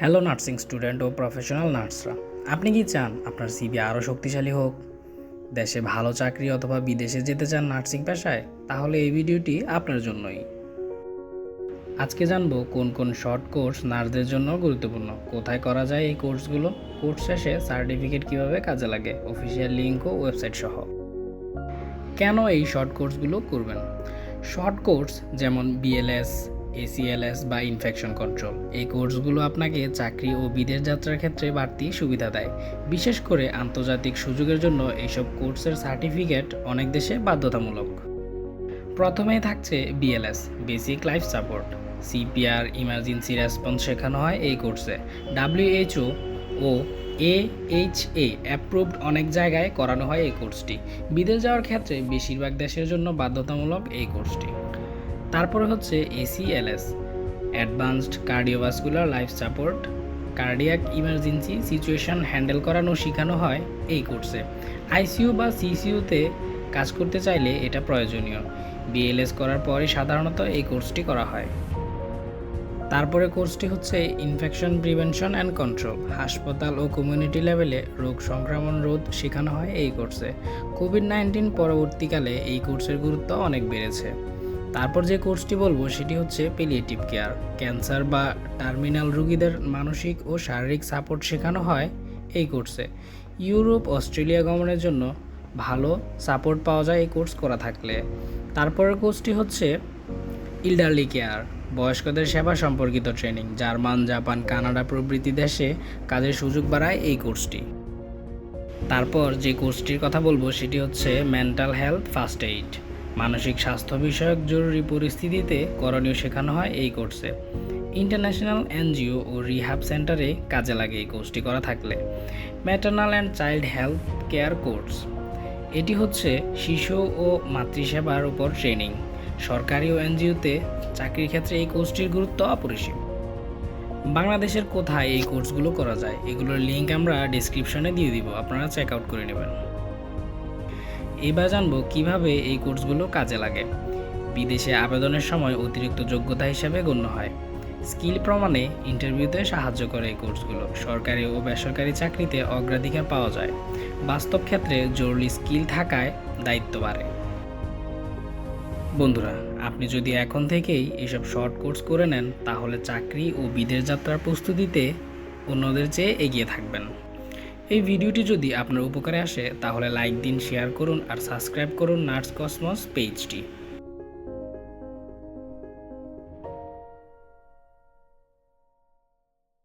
Hello nursing student ও professional নার্সরা আপনি কি চান আপনার সিবি আরও শক্তিশালী হোক? দেশে ভালো চাকরি অথবা বিদেশে যেতে চান নার্সিং পেশায়, তাহলে এই ভিডিওটি আপনার জন্যই। আজকে জানব কোন কোন শর্ট কোর্স নার্সদের জন্য গুরুত্বপূর্ণ। কোথায় করা যায় এই কোর্সগুলো কোর্স শেষে সার্টিফিকেট কীভাবে কাজে লাগে? অফিসিয়াল লিঙ্ক ও ওয়েবসাইট সহ। কেন এই শর্ট কোর্সগুলো করবেন? শর্ট কোর্স যেমন বিএলএস এসিএলএস বা ইনফেকশন কন্ট্রোল এই কোর্সগুলো আপনাকে চাকরি ও বিদেশ যাত্রার ক্ষেত্রে বাড়তি সুবিধা দেয়। বিশেষ করে আন্তর্জাতিক সুযোগের জন্য এইসব কোর্সের সার্টিফিকেট অনেক দেশে বাধ্যতামূলক। প্রথমেই থাকছে BLS basic life support CPR emergency response শেখানো হয় এই কোর্সে ডাব্লিউএইচও ও এএইচএ অ্যাপ্রুভড অনেক জায়গায় করানো হয় এই কোর্সটি বিদেশ যাওয়ার ক্ষেত্রে বেশিরভাগ দেশের জন্য বাধ্যতামূলক এই কোর্সটি তারপরে হচ্ছে ACLS advanced cardiovascular life support cardiac emergency situation handle করানো শেখানো হয় এই কোর্সে। আইসিইউ বা সিসিইউতে কাজ করতে চাইলে এটা প্রয়োজনীয়। বিএলএস করার পরে সাধারণত এই কোর্সটি করা হয়। তারপরে কোর্সটি হচ্ছে ইনফেকশন প্রিভেনশন অ্যান্ড কন্ট্রোল হাসপাতাল ও কমিউনিটি লেভেলে রোগ সংক্রমণ রোধ শেখানো হয় এই কোর্সে। কোভিড নাইন্টিন পরবর্তীকালে এই কোর্সের গুরুত্ব অনেক বেড়েছে। তারপর যে কোর্সটি বলব সেটি হচ্ছে পেলিয়েটিভ কেয়ার ক্যান্সার বা টার্মিনাল রোগীদের মানসিক ও শারীরিক সাপোর্ট শেখানো হয় এই কোর্সে। ইউরোপ, অস্ট্রেলিয়া গমনের জন্য ভালো সাপোর্ট পাওয়া যায় এই কোর্স করা থাকলে। তারপরের কোর্সটি হচ্ছে ইল্ডারলি কেয়ার বয়স্কদের সেবা সম্পর্কিত ট্রেনিং জার্মান, জাপান, কানাডা প্রভৃতি দেশে কাজের সুযোগ বাড়ায় এই কোর্সটি। তারপর যে কোর্সটির কথা বলব সেটি হচ্ছে মেন্টাল হেলথ ফার্স্ট এইড মানসিক স্বাস্থ্য বিষয়ক জরুরি পরিস্থিতিতে করণীয় শেখানো হয় এই কোর্সে। ইন্টারন্যাশনাল এনজিও ও রিহাব সেন্টারে কাজে লাগে এই কোর্সটি করা থাকলে। Maternal and child health care course. এটি হচ্ছে শিশু ও মাতৃসেবার উপর ট্রেনিং। সরকারি ও এনজিওতে চাকরির ক্ষেত্রে এই কোর্সটির গুরুত্ব অপরিসীম। বাংলাদেশের কোথায় এই কোর্সগুলো করা যায়? এগুলোর লিঙ্ক আমরা ডিসক্রিপশনে দিয়ে দিব। আপনারা চেক আউট করে নেবেন। এবার জানব কীভাবে এই কোর্সগুলো কাজে লাগে। বিদেশে আবেদনের সময় অতিরিক্ত যোগ্যতা হিসেবে গণ্য হয়। স্কিল প্রমাণে ইন্টারভিউতে সাহায্য করে এই কোর্সগুলো। সরকারি ও বেসরকারি চাকরিতে অগ্রাধিকার পাওয়া যায়। বাস্তব ক্ষেত্রে জরুরি স্কিল থাকায় দায়িত্ব বাড়ে। বন্ধুরা, আপনি যদি এখন থেকেই এসব শর্ট কোর্স করে নেন, তাহলে চাকরি ও বিদেশ যাত্রার প্রস্তুতিতে অন্যদের চেয়ে এগিয়ে থাকবেন। এই ভিডিওটি যদি আপনার উপকারে আসে, তাহলে লাইক দিন শেয়ার করুন আর সাবস্ক্রাইব করুন নার্স কসমস পেজটি